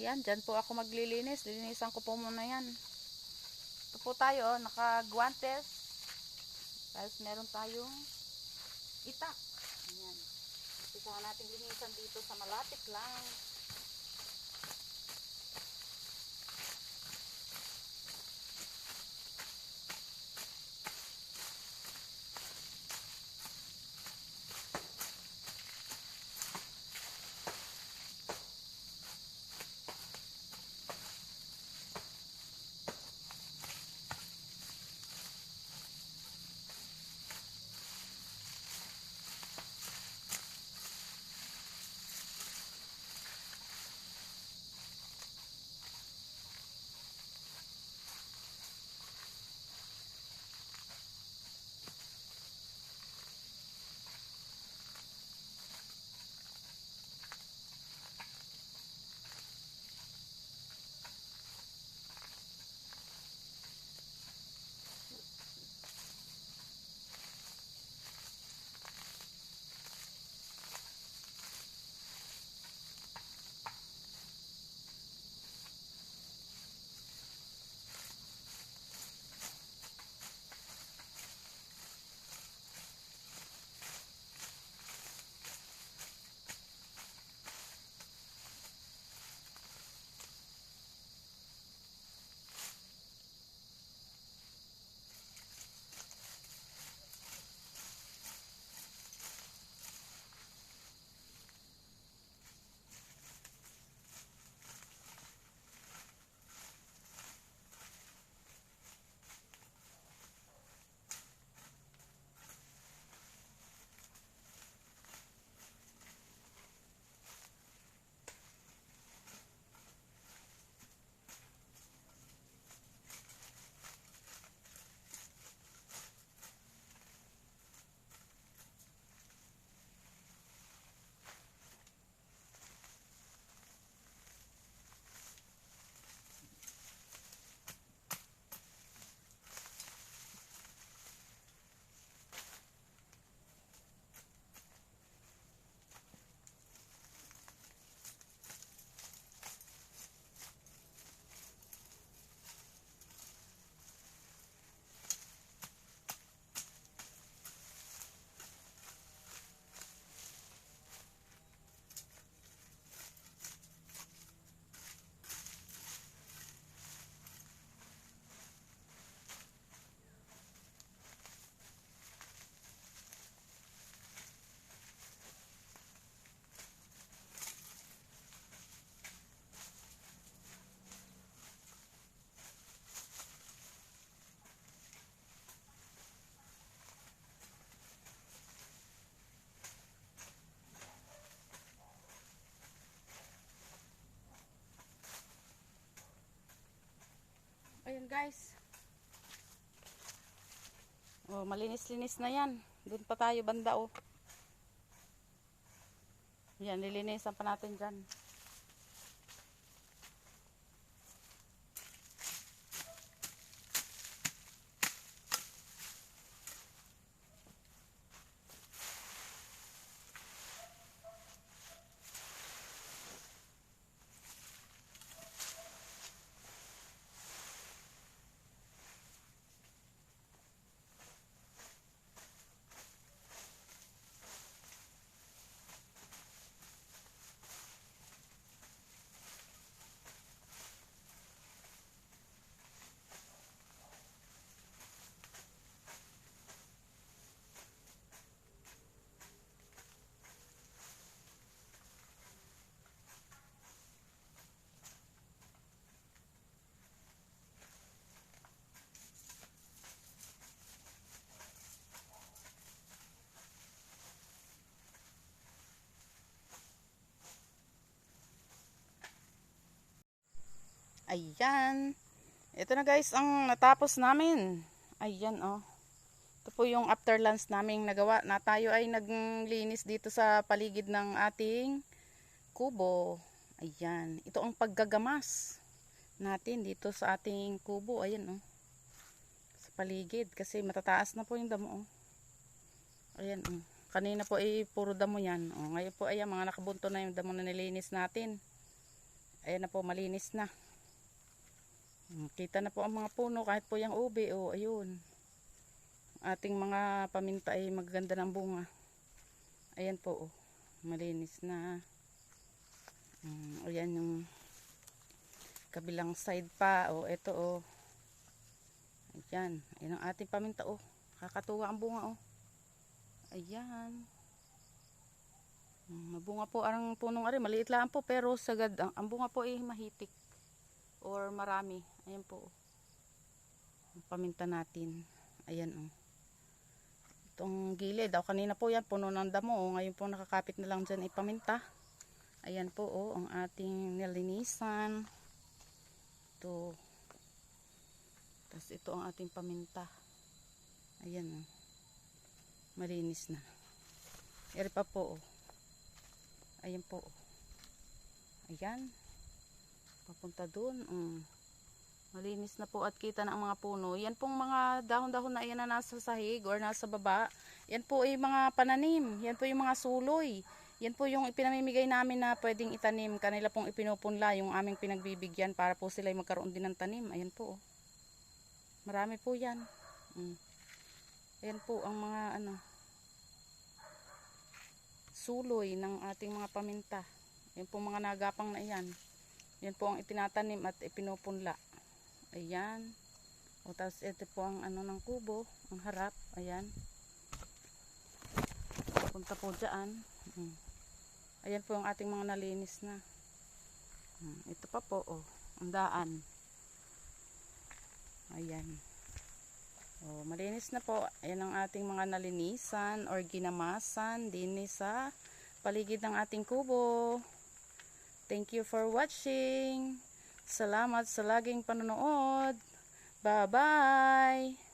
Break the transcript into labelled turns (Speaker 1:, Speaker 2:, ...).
Speaker 1: Ayan, dyan po ako maglilinis. Lilinisan ko po muna yan. Ito po tayo, oh, naka-guantes. Tapos meron tayong itak. Ayan. Isa natin linisan dito sa malapit lang. Guys. Oh, malinis-linis na yan. Doon pa tayo banda oh. Yan, lilinisan pa natin dyan. Ayan. Ito na guys ang natapos namin. Ayan oh. Ito po yung after lunch naming nagawa na tayo ay naglinis dito sa paligid ng ating kubo. Ayan. Ito ang paggagamas natin dito sa ating kubo. Ayan oh. Sa paligid kasi matataas na po yung damo oh. Ayan oh. Kanina po ay puro damo yan. Oh, ngayon po ayan mga nakabunto na yung damo na nilinis natin. Ayan na po, malinis na. Kita na po ang mga puno, kahit po yung ube, o ayun. Ating mga paminta ay magaganda ng bunga. Ayan po, oh. malinis na. Mm, ayan yung kabilang side pa, o eto, oh. Ayan, ayan ang ating paminta, oh. Kakatuwa ang bunga, oh. Ayan. Mm, Mabunga po ang punong ari. Maliit lang po pero sagad. Ang, ang bunga po ay mahitik. Or marami. Ayan po. Ang paminta natin. Ayan o. Itong gilid. O, kanina po yan. Puno ng damo. O, ngayon po nakakapit na lang dyan ipaminta. Ayan po o. Ang ating nilinisan. Ito. Tapos ito ang ating paminta. Ayan o. Malinis na. Eri pa po o. Ayan po. Ayan. Papunta dun. Mm. Malinis na po at kita na ang mga puno. Yan pong mga dahon-dahon na yan na nasa sahig or nasa baba. Yan po ay mga pananim. Yan po yung mga suloy. Yan po yung ipinamimigay namin na pwedeng itanim. Kanila pong ipinupunla yung aming pinagbibigyan para po sila magkaroon din ng tanim. Ayan po. oh. Marami po yan. Mm. Ayan po ang mga ano suloy ng ating mga paminta. Yan po mga nagapang na yan. Yan po ang itinatanim at ipinupunla. Ayan. O tapos ito po ang ano ng kubo, ang harap. Ayan. Punta po dyan. Mm. Ayan po ang ating mga nalinis na. Mm, Ito pa po, oh, ang daan. Ayan. Oh, malinis na po. Ayan ang ating mga nalinisan or ginamasan din sa paligid ng ating kubo. Thank you for watching. Salamat sa laging panonood. Bye-bye!